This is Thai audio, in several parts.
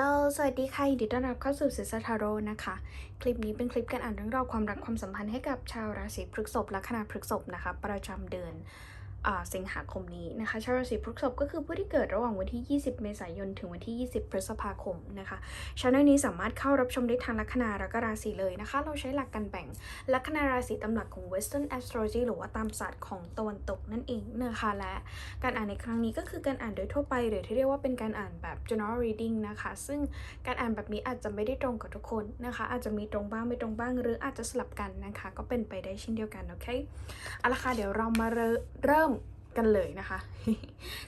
ลสวัสดีค่ะยินดีต้อนรับเข้าสู่สิสทาโร่นะคะ คลิปนี้เป็นคลิปการอ่านเรื่องราวความรักความสัมพันธ์ให้กับชาวราศีพฤษภและคณะพฤษภนะคะ ประจำเดือน สิงหาคมนี้นะคะ ชาวราศีพฤษภก็คือผู้ที่เกิดระหว่างวันที่ 20 เมษายน ถึงวันที่ 20 พฤษภาคมนะคะช่องนี้สามารถเข้ารับชมได้ทางลัคนาและก็ราศีเลยนะคะ เราใช้หลักการแบ่งลัคนาราศีตามหลักของ Western Astrology หรือว่าตามศาสตร์ของตะวันตกนั่นเองนะคะและการอ่านในครั้งนี้ก็คือการอ่านโดยทั่วไป หรือที่เรียกว่าเป็นการอ่านแบบ general reading นะคะ ซึ่งการอ่านแบบนี้อาจจะไม่ได้ตรงกับทุกคนนะคะ อาจจะมีตรงบ้างไม่ตรงบ้าง หรืออาจจะสลับกันนะคะ ก็เป็นไปได้เช่นเดียวกันโอเคเอาละค่ะเดี๋ยวเรามาเริ่ม กันเลยนะคะ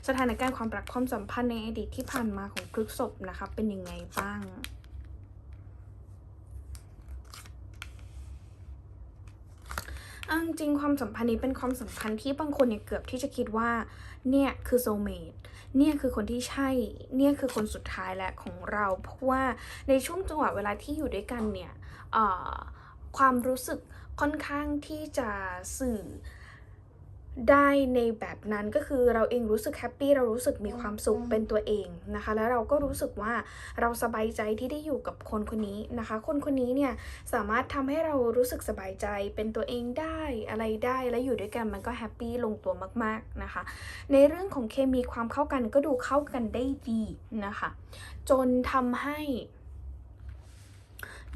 สถานการณ์ความรักความสัมพันธ์ในอดีตที่ผ่านมาของพฤกษภนะคะ เป็นยังไงบ้างเอาจริงความสัมพันธ์นี้เป็นความสัมพันธ์ที่บางคนเนี่ยเกือบที่จะคิดว่า เนี่ยคือโซเมตเนี่ยคือคนที่ใช่ เนี่ยคือคนสุดท้ายและของเรา เพราะว่าในช่วงจังหวะเวลาที่อยู่ด้วยกันเนี่ยความรู้สึกค่อนข้างที่จะสื่อ ได้ในแบบนั้นก็คือเราเองรู้สึกแฮปปี้เรารู้สึกมีความสุขเป็นตัวเองนะคะ แล้วเราก็รู้สึกว่าเราสบายใจที่ได้อยู่กับคนคนนี้นะคะ คนคนนี้เนี่ยสามารถทำให้เรารู้สึกสบายใจเป็นตัวเองได้อะไรได้และอยู่ด้วยกันมันก็แฮปปี้ลงตัวมากๆนะคะ ในเรื่องของเคมีความเข้ากันก็ดูเข้ากันได้ดีนะคะ จนทำให้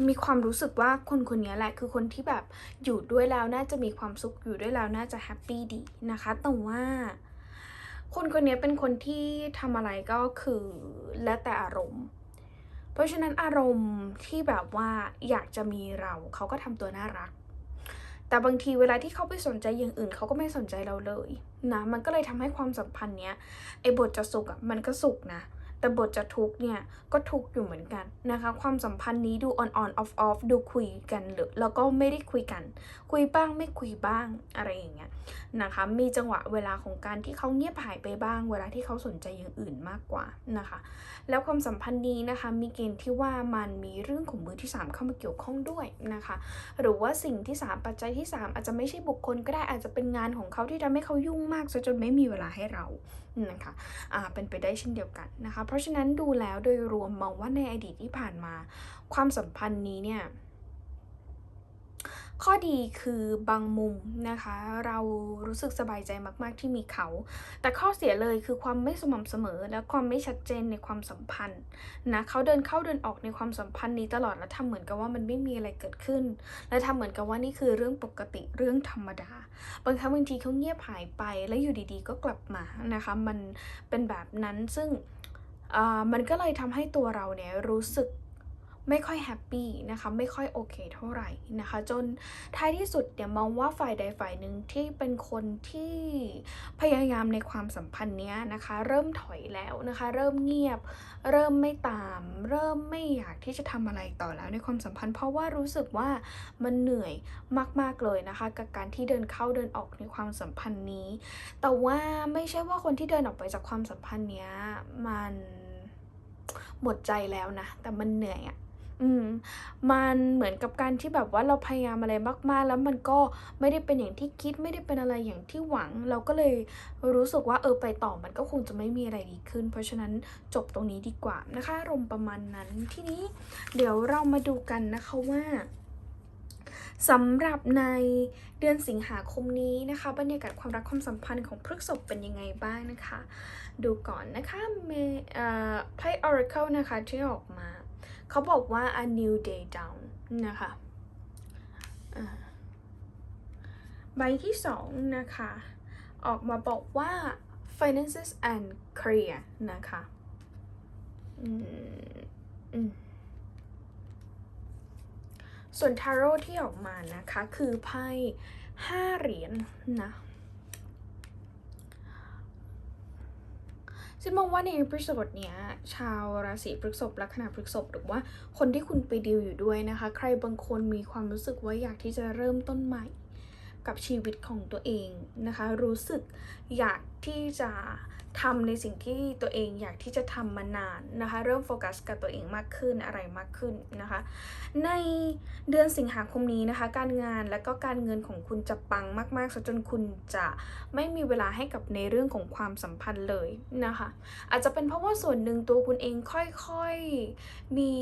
มีความรู้สึกว่าคนคนนี้แหละคือคนที่แบบอยู่ด้วยแล้วน่าจะมีความสุขอยู่ด้วยแล้วน่าจะแฮปปี้ดีนะคะแต่ว่าคนคนนี้เป็นคนที่ทำอะไรก็คือแล้วแต่อารมณ์ เพราะฉะนั้นอารมณ์ที่แบบว่าอยากจะมีเราเขาก็ทำตัวน่ารัก แต่บางทีเวลาที่เขาไปสนใจอย่างอื่นเขาก็ไม่สนใจเราเลยนะมันก็เลยทำให้ความสัมพันธ์เนี้ยไอ้บทจะสุขอะมันก็สุขนะ แต่บทจะทุกเนี่ยก็ทุกอยู่เหมือนกันนะคะ ความสัมพันธ์นี้ดู on on off off ดูคุยกันหรือแล้วก็ไม่ได้คุยกัน คุยบ้างไม่คุยบ้างอะไรอย่างเงี้ยนะคะ มีจังหวะเวลาของการที่เขาเงียบหายไปบ้าง เวลาที่เขาสนใจอย่างอื่นมากกว่านะคะ แล้วความสัมพันธ์นี้นะคะมีเกณฑ์ที่ว่ามันมีเรื่องของมือที่ 3 เข้ามาเกี่ยวข้องด้วยนะคะ หรือว่าสิ่งที่ 3 ปัจจัยที่ 3 อาจจะไม่ใช่บุคคลก็ได้อาจจะเป็นงานของเขาที่ทำให้เขายุ่งมากซะจนไม่มีเวลาให้เรา นะคะอ่าเป็นไปได้เช่นเดียวกันนะคะ เพราะฉะนั้นดูแล้วโดยรวมมองว่าในอดีตที่ผ่านมา ความสัมพันธ์นี้เนี่ย ข้อดีคือบางมุมนะคะ เรารู้สึกสบายใจมาก ๆ ที่มีเขา แต่ข้อเสียเลยคือความไม่สม่ำเสมอ และความไม่ชัดเจนในความสัมพันธ์นะเขาเดินเข้าเดินออกในความสัมพันธ์นี้ตลอดแล้วทำเหมือนกับว่ามันไม่มีอะไรเกิดขึ้น และทำเหมือนกับว่านี่คือเรื่องปกติเรื่องธรรมดา บางครั้งบางทีเขาเงียบหายไปแล้วอยู่ดีๆ ก็กลับมานะคะ มันเป็นแบบนั้นซึ่งมันก็เลยทำให้ตัวเราเนี่ยรู้สึก ไม่ค่อยแฮปปี้นะคะไม่ค่อยโอเคเท่าไหร่นะคะ จนท้ายที่สุดเนี่ยมองว่าฝ่ายใดฝ่ายหนึ่งที่เป็นคนที่พยายามในความสัมพันธ์เนี้ยนะคะ เริ่มถอยแล้วนะคะ เริ่มเงียบ เริ่มไม่ตาม เริ่มไม่อยากที่จะทำอะไรต่อแล้วในความสัมพันธ์ เพราะว่ารู้สึกว่ามันเหนื่อยมาก ๆเลยนะคะ กับการที่เดินเข้าเดินออกในความสัมพันธ์นี้ แต่ว่าไม่ใช่ว่าคนที่เดินออกไปจากความสัมพันธ์เนี้ยมันหมดใจแล้วนะ แต่มันเหนื่อยอะ อืม มันเหมือนกับการที่แบบว่าเราพยายามอะไรมาก ๆ แล้วมันก็ไม่ได้เป็นอย่างที่คิดไม่ได้เป็นอะไรอย่างที่หวัง เราก็เลยรู้สึกว่าเออไปต่อมันก็คงจะไม่มีอะไรดีขึ้น เพราะฉะนั้นจบตรงนี้ดีกว่านะคะอารมณ์ประมาณนั้นทีนี้เดี๋ยวเรามาดูกันนะคะว่าสำหรับในเดือนสิงหาคมนี้นะคะ บรรยากาศความรักความสัมพันธ์ของพฤกษภเป็นยังไงบ้างนะคะ ดูก่อนนะคะเมอ่อไพ่ Oracle นะคะที่ออกมา เขาบอกว่า a new day down นะคะใบที่สองนะคะ ออกมาบอกว่า finances and career นะคะส่วนทาโร่ที่ออกมานะคะ คือไพ่ห้าเหรียญนะ ซึ่งมองว่าในพฤษภเนี้ย ชาวราศีพฤษภลัคนาพฤษภหรือว่าคนที่คุณไปดีลอยู่ด้วยนะคะ ใครบางคนมีความรู้สึกว่าอยากที่จะเริ่มต้นใหม่กับชีวิตของตัวเองนะคะ รู้สึกอยากที่จะ ทำในสิ่งที่ตัวเองอยากที่จะทำมานานนะคะ เริ่มโฟกัสกับตัวเองมากขึ้นอะไรมากขึ้นนะคะ ในเดือนสิงหาคมนี้นะคะ การงานและก็การเงินของคุณจะปังมากๆซะจนคุณจะไม่มีเวลาให้กับในเรื่องของความสัมพันธ์เลยนะคะ อาจจะเป็นเพราะว่าส่วนหนึ่งตัวคุณเองค่อยๆมี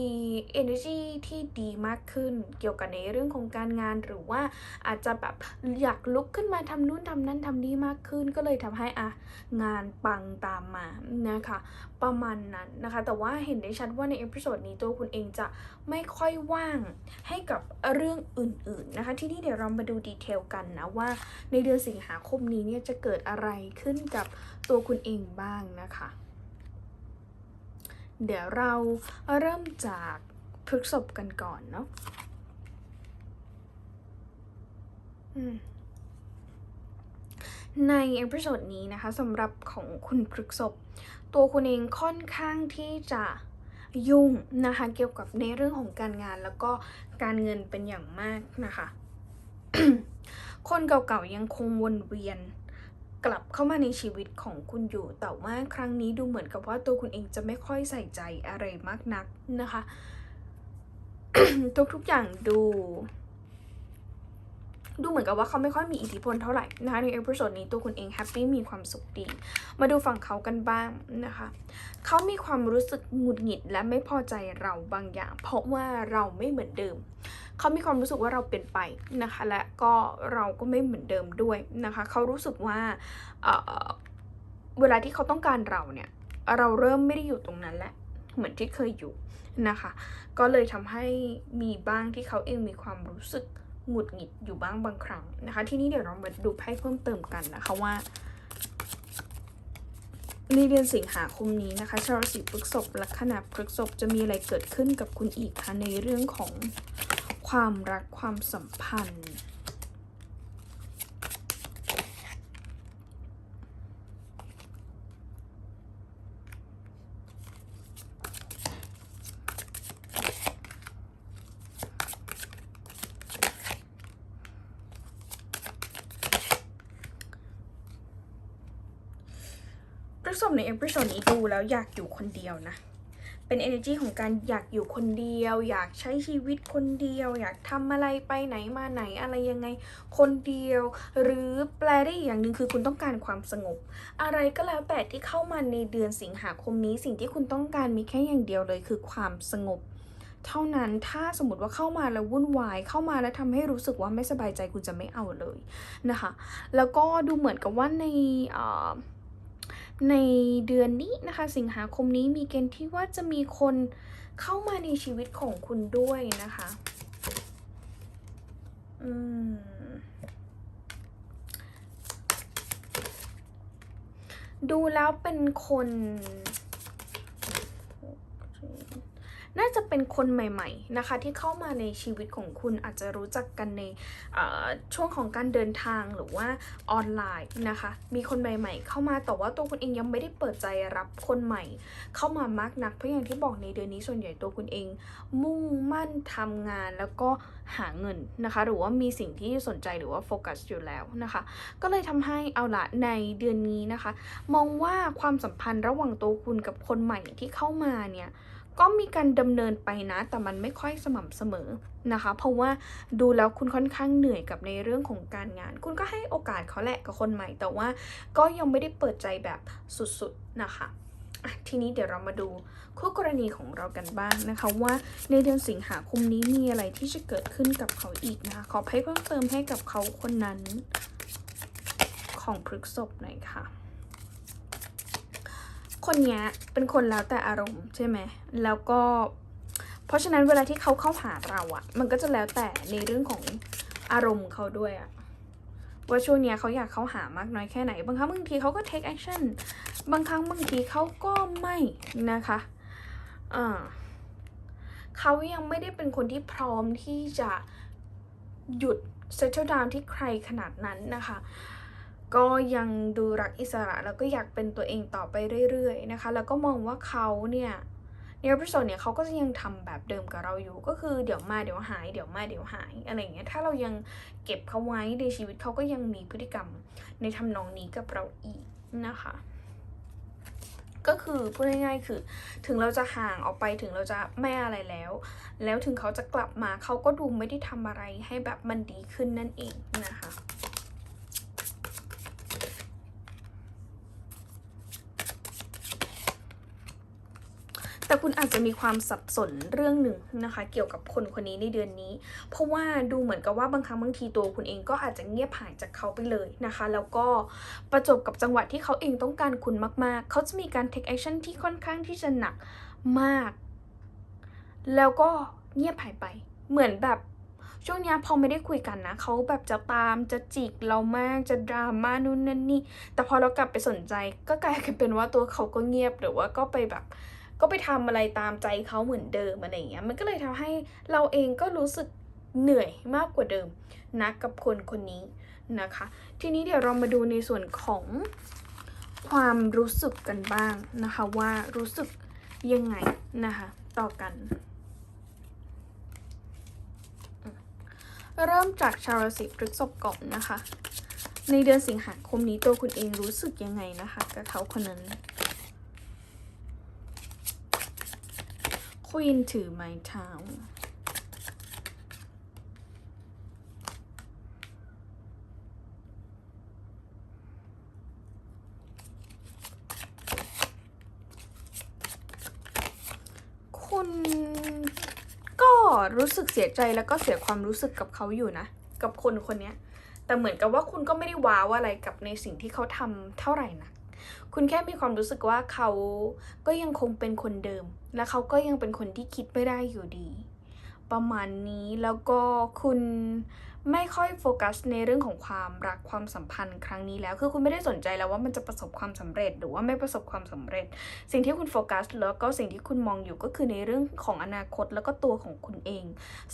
energy ที่ดีมากขึ้น เกี่ยวกับในเรื่องของการงานหรือว่าอาจจะแบบอยากลุกขึ้นมาทำนู่นทำนั่นทำนี่มากขึ้น ก็เลยทำให้อะงานปังตามมานะคะประมาณนั้นนะคะ แต่ว่าเห็นได้ชัดว่าในเอพิโซดนี้ตัวคุณเองจะไม่ค่อยว่างให้กับเรื่องอื่นๆนะคะ ที่นี่เดี๋ยวเรามาดูดีเทลกันนะว่าในเดือนสิงหาคมนี้เนี่ยจะเกิดอะไรขึ้นกับตัวคุณเองบ้างนะคะ เดี๋ยวเราเริ่มจากพฤกษบกันก่อนเนาะอืม ในเอพิโซดนี้นะคะสำหรับของคุณพฤกษบตัวคุณเองค่อนข้างที่จะยุ่งนะคะเกี่ยวกับในเรื่องของการงานแล้วก็การเงินเป็นอย่างมากนะคะ คนเก่าๆยังคงวนเวียนกลับเข้ามาในชีวิตของคุณอยู่แต่ว่าครั้งนี้ดูเหมือนกับว่าตัวคุณเองจะไม่ค่อยใส่ใจอะไรมากนักนะคะ ทุกๆอย่างดู ดูเหมือนกับว่าเขาไม่ค่อยมีอิทธิพลเท่าไหร่นะคะในเอพิโซดนี้ตัวคุณเองแฮปปี้มีความสุขดี มาดูฝั่งเขากันบ้างนะคะเขามีความรู้สึกหงุดหงิดและไม่พอใจเราบางอย่าง เพราะว่าเราไม่เหมือนเดิมเขามีความรู้สึกว่าเราเปลี่ยนไปนะคะ และก็เราก็ไม่เหมือนเดิมด้วยนะคะเขารู้สึกว่าเอ่อเวลาที่เขาต้องการเราเนี่ยเราเริ่มไม่ได้อยู่ตรงนั้นแหละเหมือนที่เคยอยู่นะคะ ก็เลยทำให้มีบ้างที่เขาเองมีความรู้สึก หงุดหงิดอยู่บ้างบางครั้งนะคะ ที่นี้เดี๋ยวเรามาดูไพ่เพิ่มเติมกันนะคะว่า ในเดือนสิงหาคมนี้นะคะชาวราศีพฤษภลัคนาพฤษภจะมีอะไรเกิดขึ้นกับคุณอีกคะในเรื่องของความรักความสัมพันธ์ พฤษภในเอพิโซดนี้ดูแล้วอยากอยู่คนเดียวนะ เป็น energy ของการอยากอยู่คนเดียว อยากใช้ชีวิตคนเดียว อยากทำอะไรไปไหนมาไหนอะไรยังไงคนเดียว หรือแปลได้อีกอย่างหนึ่งคือคุณต้องการความสงบ อะไรก็แล้วแต่ที่เข้ามาในเดือนสิงหาคมนี้ สิ่งที่คุณต้องการมีแค่อย่างเดียวเลยคือความสงบเท่านั้นถ้าสมมติว่าเข้ามาแล้ววุ่นวาย เข้ามาแล้วทำให้รู้สึกว่าไม่สบายใจคุณจะไม่เอาเลยนะคะ แล้วก็ดูเหมือนกับว่าในอ่อ ในเดือนนี้นะคะ สิงหาคมนี้มีเกณฑ์ที่ว่าจะมีคนเข้ามาในชีวิตของคุณด้วยนะคะ อืมดูแล้วเป็นคน น่าจะเป็นคนใหม่ ๆนะคะ ที่เข้ามาในชีวิตของคุณอาจจะรู้จักกันในช่วงของการเดินทางหรือว่าออนไลน์นะคะ มีคนใหม่ ๆ เข้ามาแต่ว่าตัวคุณเองยังไม่ได้เปิดใจรับคนใหม่ เข้ามามากนักเพราะอย่างที่บอกในเดือนนี้ส่วนใหญ่ตัวคุณเอง มุ่งมั่นทำงานแล้วก็หาเงินนะคะ หรือว่ามีสิ่งที่สนใจหรือว่าโฟกัสอยู่แล้วนะคะ ก็เลยทำให้เอาละในเดือนนี้นะคะ มองว่าความสัมพันธ์ระหว่างตัวคุณกับคนใหม่ที่เข้ามาเนี่ย ก็มีการดำเนินไปนะ แต่มันไม่ค่อยสม่ำเสมอนะคะ เพราะว่าดูแล้วคุณค่อนข้างเหนื่อยกับในเรื่องของการงาน คุณก็ให้โอกาสเขาแหละกับคนใหม่ แต่ว่าก็ยังไม่ได้เปิดใจแบบสุดๆนะคะอะทีนี้เดี๋ยวเรามาดูคู่กรณีของเรากันบ้างนะคะ ว่าในเดือนสิงหาคมนี้มีอะไรที่จะเกิดขึ้นกับเขาอีกนะคะ ขอให้เพิ่มเติมให้กับเขาคนนั้น ของพฤกษบหน่อยค่ะ คนเนี้ยเป็นคนแล้วแต่อารมณ์ใช่ไหมแล้วก็ เพราะฉะนั้นเวลาที่เขาเข้าหาเราอะมันก็จะแล้วแต่ในเรื่องของอารมณ์เขาด้วยอะว่าช่วงเนี้ยเขาอยากเข้าหามากน้อยแค่ไหน บางครั้งบางทีเขาก็ take action บางครั้งบางทีเขาก็ไม่นะคะอ่าเขายังไม่ได้เป็นคนที่พร้อมที่จะหยุด settle down ที่ใครขนาดนั้นนะคะ ก็ยังดูรักอิสระแล้วก็อยากเป็นตัวเองต่อไปเรื่อยๆนะคะ แล้วก็มองว่าเขาเนี่ยในอพิโซดเนี่ยเขาก็จะยังทำแบบเดิมกับเราอยู่ ก็คือเดี๋ยวมาเดี๋ยวหายเดี๋ยวมาเดี๋ยวหายอะไรเงี้ยถ้าเรายังเก็บเขาไว้ในชีวิตเขาก็ยังมีพฤติกรรมในทำนองนี้กับเราอีกนะคะ ก็คือพูดง่ายๆคือ ถึงเราจะห่างออกไปถึงเราจะไม่อะไรแล้ว แล้วถึงเขาจะกลับมาเขาก็ดูไม่ได้ทำอะไรให้แบบมันดีขึ้นนั่นเองนะคะ แต่คุณอาจจะมีความสับสนเรื่องหนึ่งนะคะ เกี่ยวกับคนคนนี้ในเดือนนี้ เพราะว่าดูเหมือนกับว่าบางครั้งบางทีตัวคุณเองก็อาจจะเงียบหายจากเขาไปเลยนะคะ แล้วก็ประจบกับจังหวะที่เขาเองต้องการคุณมาก ๆ เขาจะมีการ take action ที่ค่อนข้างที่จะหนักมาก แล้วก็เงียบหายไป เหมือนแบบช่วงนี้พอไม่ได้คุยกันนะเขาแบบจะตามจะจิกเรามากจะดราม่านู่นนั่นนี่ แต่พอเรากลับไปสนใจก็กลายเป็นว่าตัวเขาก็เงียบหรือว่าก็ไปแบบ ก็ไปทำอะไรตามใจเขาเหมือนเดิมอะไรอย่างเงี้ยมันก็เลยทำให้เราเองก็รู้สึกเหนื่อยมากกว่าเดิมนะกับคนคนนี้นะคะ ทีนี้เดี๋ยวเรามาดูในส่วนของความรู้สึกกันบ้างนะคะว่ารู้สึกยังไงนะคะต่อกัน เริ่มจากชาวราศีพฤษภก่อนนะคะ ในเดือนสิงหาคมนี้ตัวคุณเองรู้สึกยังไงนะคะกับเขาคนนั้น ควีนถือไม้เท้า คุณก็รู้สึกเสียใจแล้วก็เสียความรู้สึกกับเขาอยู่นะ กับคนคนนี้แต่เหมือนกับว่าคุณก็ไม่ได้ว้าวอะไรกับในสิ่งที่เขาทำเท่าไหร่นะ คุณแค่มีความรู้สึกว่าเขาก็ยังคงเป็นคนเดิม และเขาก็ยังเป็นคนที่คิดไม่ได้อยู่ดี ประมาณนี้แล้วก็คุณไม่ค่อยโฟกัสในเรื่องของความรักความสัมพันธ์ครั้งนี้แล้ว คือคุณไม่ได้สนใจแล้วว่ามันจะประสบความสำเร็จ หรือว่าไม่ประสบความสำเร็จ สิ่งที่คุณโฟกัสแล้วก็สิ่งที่คุณมองอยู่ก็คือในเรื่องของอนาคตแล้วก็ตัวของคุณเอง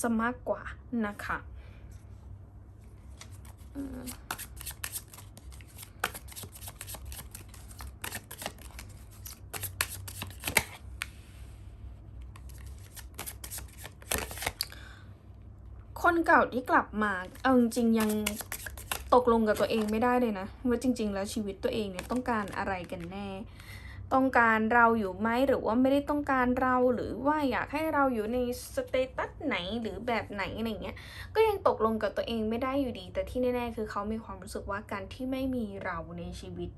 ซะมากกว่านะคะ อืม คนเก่าที่กลับมา เอาจริงยังตกลงกับตัวเองไม่ได้เลยนะ ว่าจริง ๆ แล้วชีวิตตัวเองเนี่ยต้องการอะไรกันแน่ ต้องการเราอยู่ไหมหรือว่าไม่ได้ต้องการเราหรือว่าอยากให้เราอยู่ในสเตตัสไหนหรือแบบไหนอะไรเงี้ยก็ยังตกลงกับตัวเองไม่ได้อยู่ดี แต่ที่แน่ ๆ คือเขามีความรู้สึกว่าการที่ไม่มีเราในชีวิต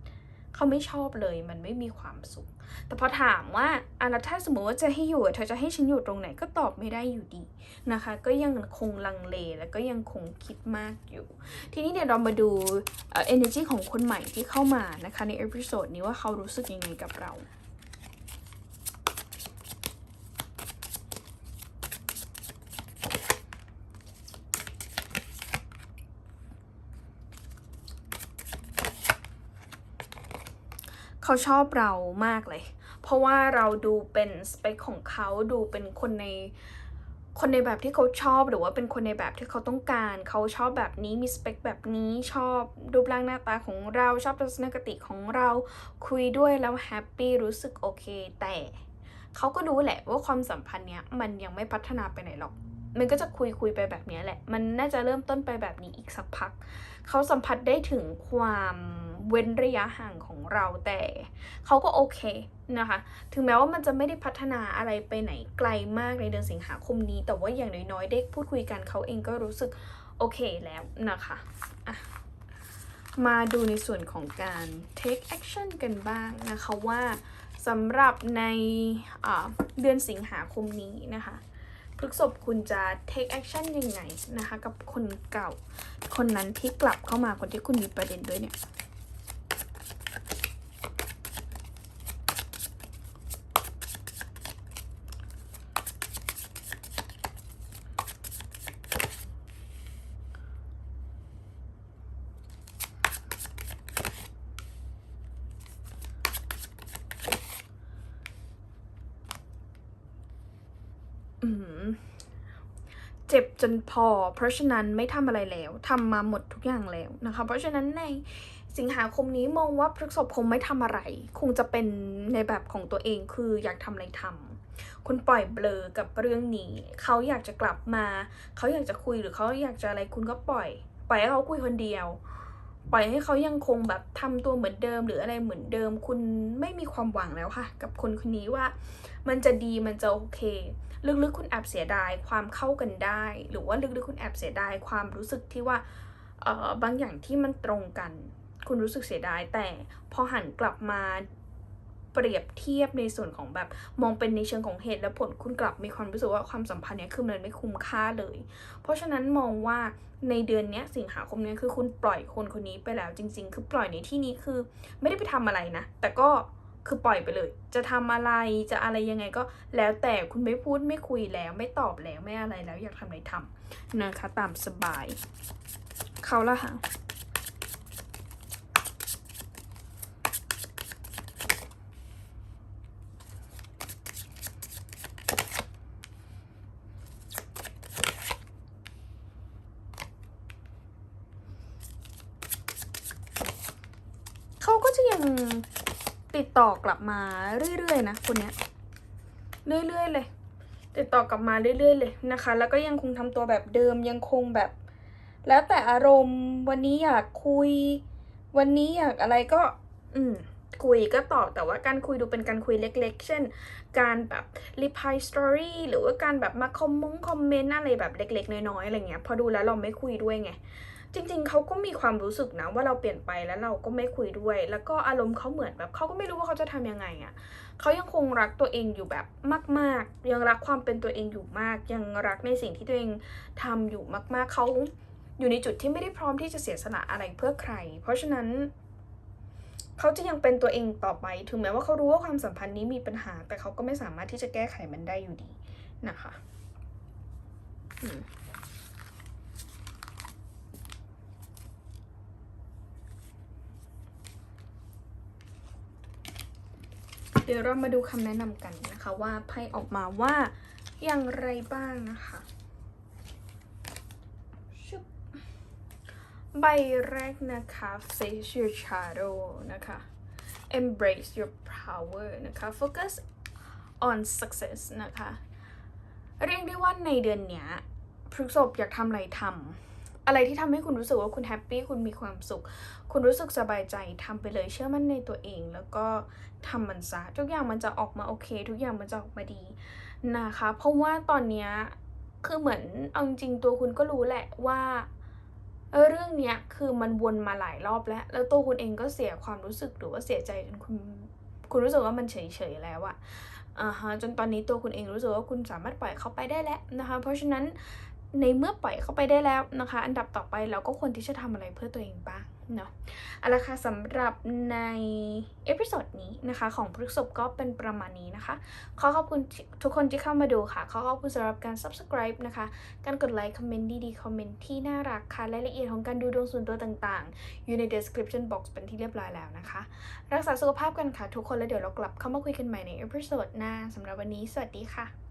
เขาไม่ชอบเลยมันไม่มีความสุข แต่พอถามว่าอะแล้วถ้าสมมติว่าจะให้อยู่เธอจะให้ฉันอยู่ตรงไหนก็ตอบไม่ได้อยู่ดีนะคะ ก็ยังคงลังเลแล้วก็ยังคงคิดมากอยู่ ทีนี้เดี๋ยวเรามาดูเอ่อ energy ของคนใหม่ที่เข้ามานะคะในเอพิโซดนี้ว่าเขารู้สึกยังไงกับเรา เขาชอบเรามากเลย เพราะว่าเราดูเป็นสเปคของเขาดูเป็นคนในคนในแบบที่เขาชอบหรือว่าเป็นคนในแบบที่เขาต้องการ เขาชอบแบบนี้มีสเปคแบบนี้ชอบรูปร่างหน้าตาของเราชอบทัศนคติของเราคุยด้วยแล้วแฮปปี้รู้สึกโอเค แต่เขาก็รู้แหละว่าความสัมพันธ์เนี้ยมันยังไม่พัฒนาไปไหนหรอก มันก็จะคุยคุยไปแบบนี้แหละ มันน่าจะเริ่มต้นไปแบบนี้อีกสักพัก เขาสัมผัสได้ถึงความ เว้นระยะห่างของเราแต่เขาก็โอเคนะคะ ถึงแม้ว่ามันจะไม่ได้พัฒนาอะไรไปไหนไกลมากในเดือนสิงหาคมนี้ แต่ว่าอย่างน้อยๆได้พูดคุยกันเขาเองก็รู้สึกโอเคแล้วนะคะะมาดูในส่วนของการ take action กันบ้างนะคะว่าสำหรับในเดือนสิงหาคมนี้นะคะพฤกษบคุณจะ take action ยังไงนะคะ กับคนเก่า คนนั้นที่กลับเข้ามาคนที่คุณมีประเด็นด้วยเนี่ย อืม เจ็บจนพอ เพราะฉะนั้นไม่ทำอะไรแล้วทำมาหมดทุกอย่างแล้วนะคะ เพราะฉะนั้นในสิงหาคมนี้มองว่าพฤษภคงไม่ทำอะไร คงจะเป็นในแบบของตัวเองคืออยากทำอะไรทำคุณปล่อยเบลอกับเรื่องนี้ เขาอยากจะกลับมา เขาอยากจะคุยหรือเขาอยากจะอะไรคุณก็ปล่อย ปล่อยให้เขาคุยคนเดียว ปล่อยให้เขายังคงแบบทำตัวเหมือนเดิม หรืออะไรเหมือนเดิม คุณไม่มีความหวังแล้วค่ะ กับคนคนนี้ว่า มันจะดีมันจะโอเค ลึกๆคุณแอบเสียดายความเข้ากันได้ หรือว่าลึกๆคุณแอบเสียดายความรู้สึกที่ว่าเอ่อบางอย่างที่มันตรงกัน คุณรู้สึกเสียดายแต่พอหันกลับมา เปรียบเทียบในส่วนของแบบมองเป็นในเชิงของเหตุและผลคุณกลับมีความรู้สึกว่าความสัมพันธ์เนี้ยคือมันไม่คุ้มค่าเลย เพราะฉะนั้นมองว่าในเดือนนี้สิงหาคมนี้คือคุณปล่อยคนคนนี้ไปแล้วจริง ๆ คือปล่อยในที่นี้คือไม่ได้ไปทำอะไรนะ แต่ก็คือปล่อยไปเลย จะทำอะไรจะอะไรยังไงก็แล้วแต่คุณไม่พูดไม่คุยแล้ว ไม่ตอบแล้วไม่อะไรแล้วอยากทำอะไรทำนะคะตามสบาย เขาละค่ะ เขาก็จะยัง ต่อกลับมาเรื่อยๆนะคนเนี้ยเรื่อยๆเลย ติดต่อกลับมาเรื่อยๆเลยนะคะ แล้วก็ยังคงทำตัวแบบเดิมยังคงแบบ แล้วแต่อารมณ์วันนี้อยากคุย วันนี้อยากอะไรก็ อืมคุยก็ตอบแต่ว่าการคุยดูเป็นการคุยเล็กๆ เช่น การแบบ reply story หรือว่าการแบบมาคอมมงคอมเมนต์อะไรแบบเล็ก ๆ น้อยๆอะไรเงี้ยพอดูแล้วเราไม่คุยด้วยไง จริงๆ เขาก็มีความรู้สึกนะว่าเราเปลี่ยนไปแล้วเราก็ไม่คุยด้วย แล้วก็อารมณ์เขาเหมือนแบบเขาก็ไม่รู้ว่าเขาจะทำยังไงอะ่ะเขายังคงรักตัวเองอยู่แบบมาก ๆ ยังรักความเป็นตัวเองอยู่มาก ยังรักในสิ่งที่ตัวเองทำอยู่มาก ๆ เขาอยู่ในจุดที่ไม่ได้พร้อมที่จะเสียสละอะไรเพื่อใคร เพราะฉะนั้นเขาจะยังเป็นตัวเองต่อไป ถึงแม้ว่าเขารู้ว่าความสัมพันธ์นี้มีปัญหา แต่เขาก็ไม่สามารถที่จะแก้ไขมันได้อยู่ดีนะคะ อืม ดี๋ยวเรามาดูคำแนะนำกันนะคะว่าไพ่ออกมาว่าอย่างไรบ้างนะคะชึบใบแรกนะคะ face your shadow นะคะ embrace your power นะคะ focus on success นะคะ เรียกได้ว่าในเดือนเนี้ยพฤกษบอยากทำอะไรทำ อะไรที่ทำให้คุณรู้สึกว่าคุณแฮปปี้คุณมีความสุข คุณรู้สึกสบายใจทำไปเลยเชื่อมั่นในตัวเอง แล้วก็ทำมันซะทุกอย่างมันจะออกมาโอเค ทุกอย่างมันจะออกมาดีนะคะ เพราะว่าตอนเนี้ยคือเหมือนเอาจริงตัวคุณก็รู้แหละว่าเออเรื่องเนี้ยคือมันวนมาหลายรอบแล้ว แล้วตัวคุณเองก็เสียความรู้สึกหรือว่าเสียใจจนคุณคุณรู้สึกว่ามันเฉยๆแล้วอะอ่าฮะจนตอนนี้ตัวคุณเองรู้สึกว่าคุณสามารถปล่อยเขาไปได้แล้วนะคะ เพราะฉะนั้น ในเมื่อปล่อยเขาไปได้แล้วนะคะ อันดับต่อไปเราก็ควรที่จะทำอะไรเพื่อตัวเองบ้างเนาะเอาละค่ะสำหรับในเอพิโซดนี้นะคะ ของพฤกษบก็เป็นประมาณนี้นะคะ ขอขอบคุณทุกคนที่เข้ามาดูค่ะ ขอขอบคุณสำหรับการ subscribe นะคะ การกดไลค์คอมเมนต์ดีๆคอมเมนต์ที่น่ารักค่ะรายละเอียดของการดูดวงส่วนตัวต่างๆ อยู่ใน description box เป็นที่เรียบร้อยแล้วนะคะ รักษาสุขภาพกันค่ะทุกคนแล้วเดี๋ยวเรากลับเข้ามาคุยกันใหม่ในเอพิโซดหน้าสำหรับวันนี้สวัสดีค่ะ